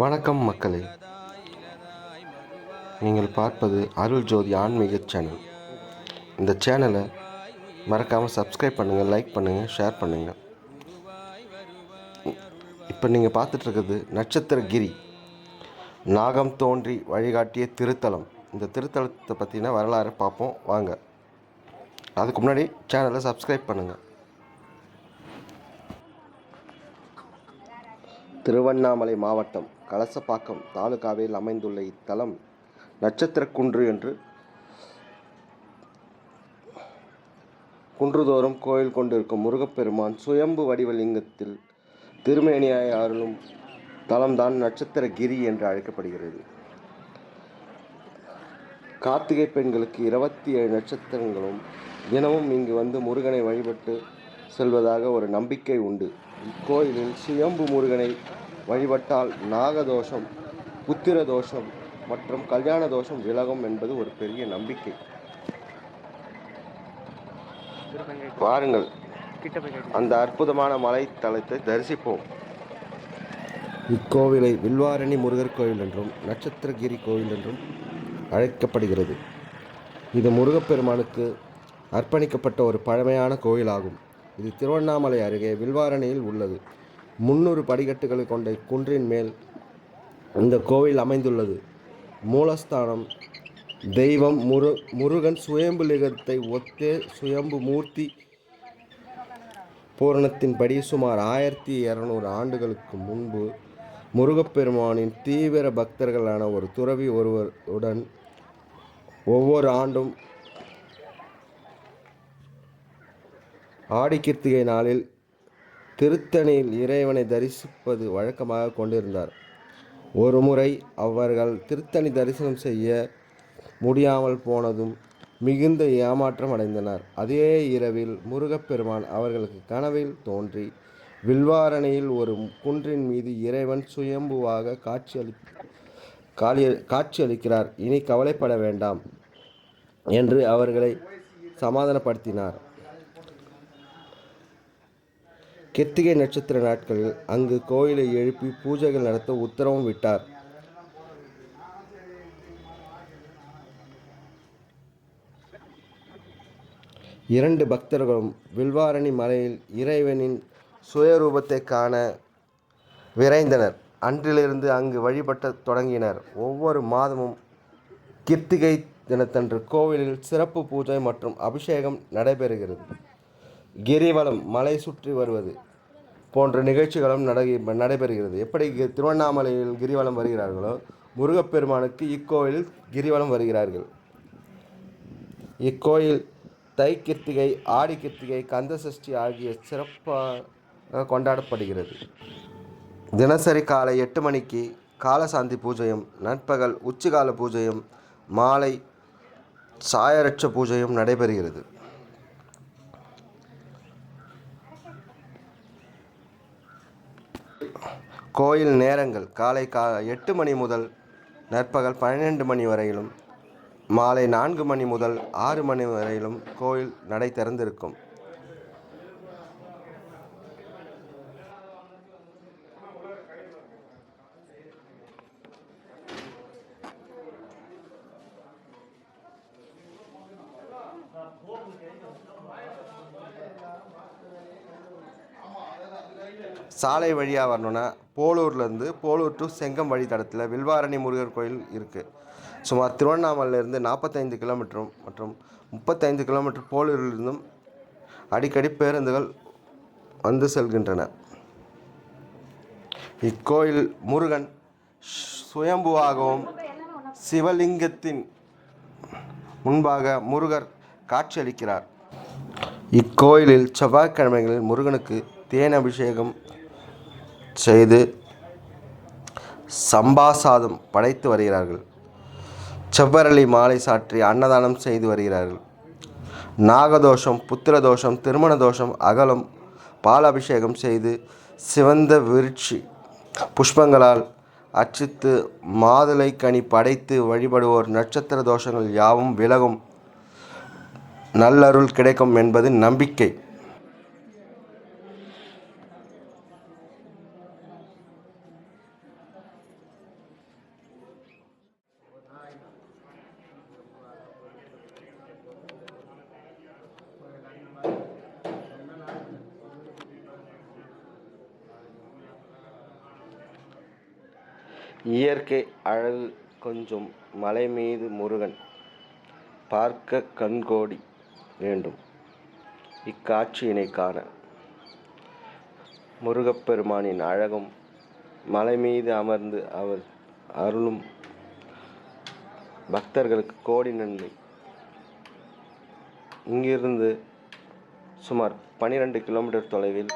வணக்கம் மக்களே. நீங்கள் பார்ப்பது அருள் ஜோதி ஆன்மீக சேனல். இந்த சேனலை மறக்காமல் சப்ஸ்கிரைப் பண்ணுங்கள் லைக் பண்ணுங்கள் ஷேர் பண்ணுங்கள் இப்போ நீங்கள் பார்த்துட்ருக்கிறது நட்சத்திரகிரி. நாகம் தோன்றி வழிகாட்டிய திருத்தலம். இந்த திருத்தலத்தை பற்றின வரலாறு பார்ப்போம் வாங்க. அதுக்கு முன்னாடி சேனலை சப்ஸ்கிரைப் பண்ணுங்கள் திருவண்ணாமலை மாவட்டம். கலசப்பாக்கம் தாலுகாவில் அமைந்துள்ள இத்தலம் நட்சத்திரக்குன்று என்று குன்றுதோறும் கோயில் கொண்டிருக்கும் முருகப்பெருமான் சுயம்பு வடிவலிங்கத்தில் திருமேனியாய் அருளும் தலம்தான் நட்சத்திரகிரி என்று அழைக்கப்படுகிறது. கார்த்திகை பெண்களுக்கு இருபத்தி ஏழு நட்சத்திரங்களும் தினமும் இங்கு வந்து முருகனை வழிபட்டு செல்வதாக ஒரு நம்பிக்கை உண்டு. இக்கோயிலில் சுயம்பு முருகனை வழிபட்டால் நாகதோஷம் புத்திர தோஷம் மற்றும் கல்யாண தோஷம் விலகும் என்பது ஒரு பெரிய நம்பிக்கை. வாருங்கள் அந்த அற்புதமான மலை தலத்தை தரிசிப்போம். இக்கோவிலை வில்வாரணி முருகர் கோயில் என்றும் நட்சத்திரகிரி கோயில் என்றும் அழைக்கப்படுகிறது. இது முருகப்பெருமானுக்கு அர்ப்பணிக்கப்பட்ட ஒரு பழமையான கோயிலாகும். இது திருவண்ணாமலை அருகே வில்வாரணியில் உள்ளது. முன்னூறு படிக்கட்டுகளை கொண்ட குன்றின் மேல் இந்த கோவில் அமைந்துள்ளது. மூலஸ்தானம் தெய்வம் முரு முருகன் சுயம்பு லிங்கத்தை ஒத்தே சுயம்பு மூர்த்தி பூரணத்தின்படி சுமார் ஆயிரத்தி இரநூறு ஆண்டுகளுக்கு முன்பு முருகப்பெருமானின் தீவிர பக்தர்களான ஒரு துறவி ஒருவருடன் ஒவ்வொரு ஆண்டும் ஆடிக்கிருத்திகை நாளில் திருத்தணியில் இறைவனை தரிசிப்பது வழக்கமாக கொண்டிருந்தார். ஒரு முறை அவர்கள் திருத்தணி தரிசனம் செய்ய முடியாமல் போனதும் மிகுந்த ஏமாற்றம் அடைந்தனர். அதே இரவில் முருகப்பெருமான் அவர்களுக்கு கனவில் தோன்றி வில்வாரணையில் ஒரு குன்றின் மீது இறைவன் சுயம்புவாக காட்சியளி காலி காட்சியளிக்கிறார். இனி கவலைப்பட வேண்டாம் என்று அவர்களை சமாதானப்படுத்தினார். கிருத்திகை நட்சத்திர நாட்களில் அங்கு கோயிலை எழுப்பி பூஜைகள் நடத்த உத்தரவும் விட்டார். இரண்டு பக்தர்களும் வில்வாரணி மலையில் இறைவனின் சுயரூபத்தை காண விரைந்தனர். அன்றிலிருந்து அங்கு வழிபட்ட தொடங்கினர். ஒவ்வொரு மாதமும் கிருத்திகை தினத்தன்று கோவிலில் சிறப்பு பூஜை மற்றும் அபிஷேகம் நடைபெறுகிறது. கிரிவலம் மலை சுற்றி வருவது போன்ற நிகழ்ச்சிகளும் நடை நடைபெறுகிறது. எப்படி திருவண்ணாமலையில் கிரிவலம் வருகிறார்களோ முருகப்பெருமானுக்கு இக்கோயிலில் கிரிவலம் வருகிறார்கள். இக்கோயில் தை கிருத்திகை ஆடி கிருத்திகை கந்த சஷ்டி ஆகிய சிறப்பாக கொண்டாடப்படுகிறது. தினசரி காலை எட்டு மணிக்கு காலசாந்தி பூஜையும் நண்பகல் உச்சிகால பூஜையும் மாலை சாயரட்ச பூஜையும் நடைபெறுகிறது. கோயில் நேரங்கள் காலை கா எட்டு மணி முதல் நற்பகல் பன்னிரெண்டு மணி வரையிலும் மாலை நான்கு மணி முதல் ஆறு மணி வரையிலும் கோயில் நடை திறந்திருக்கும். சாலை வழியாக வரணுன்னா போலூர்லேருந்து போலூர் டு செங்கம் வழித்தடத்தில் வில்வாரணி முருகர் கோயில் இருக்குது சுமார் திருவண்ணாமலையிலேருந்து நாற்பத்தைந்து கிலோமீட்டரும் மற்றும் முப்பத்தைந்து கிலோமீட்டர் போலூரிலிருந்தும் அடிக்கடி பேருந்துகள் வந்து செல்கின்றன. இக்கோயில் முருகன் சுயம்புவாகவும் சிவலிங்கத்தின் முன்பாக முருகர் காட்சியளிக்கிறார். இக்கோயிலில் செவ்வாய்க்கிழமைகளில் முருகனுக்கு தேன் அபிஷேகம் செய்து சம்பா சாதம் படைத்து வருகிறார்கள். செவ்வரளி மாலை சாற்றி அன்னதானம் செய்து வருகிறார்கள். நாகதோஷம் புத்திர தோஷம் திருமண தோஷம் அகலம் பாலாபிஷேகம் செய்து சிவந்த விருட்சி புஷ்பங்களால் அர்ச்சித்து மாதுளை கனி படைத்து வழிபடுவோர் நட்சத்திர தோஷங்கள் யாவும் விலகும். நல்லருள் கிடைக்கும் என்பது நம்பிக்கை. இயற்கை அழகு கொஞ்சும் மலை மீது முருகன் பார்க்க கண்கோடி வேண்டும். இக்காட்சியினை காண முருகப்பெருமானின் அழகும் மலை மீது அமர்ந்து அவர் அருளும் பக்தர்களுக்கு கோடி நன்மை இங்கிருந்து சுமார் பன்னிரெண்டு கிலோமீட்டர் தொலைவில்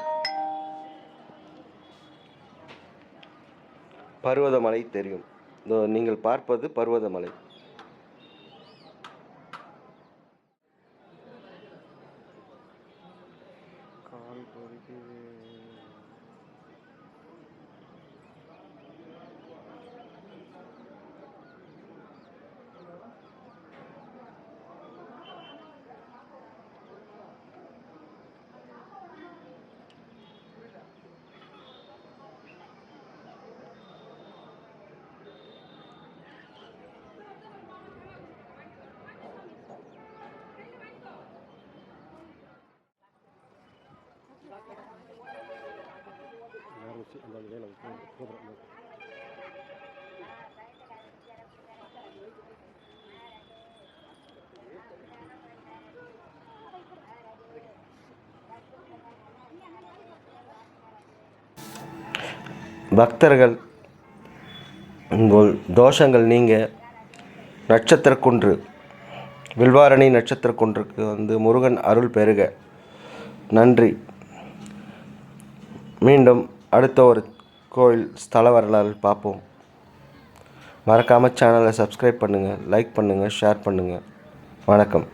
பர்வதமலை தெரியும். நீங்கள் பார்ப்பது பர்வதமலை கால் பொறுக்குது பக்தர்கள் உங்கள் தோஷங்கள் நீங்க. நட்சத்திரக்குன்று வில்வாரணி நட்சத்திரக்குன்றுக்கு வந்து முருகன் அருள் பெறுக. நன்றி. மீண்டும் அடுத்த ஒரு கோயில் ஸ்தல வரலாறு பார்ப்போம். மறக்காமல் சேனலை சப்ஸ்கிரைப் பண்ணுங்கள் லைக் பண்ணுங்கள் ஷேர் பண்ணுங்கள் வணக்கம்.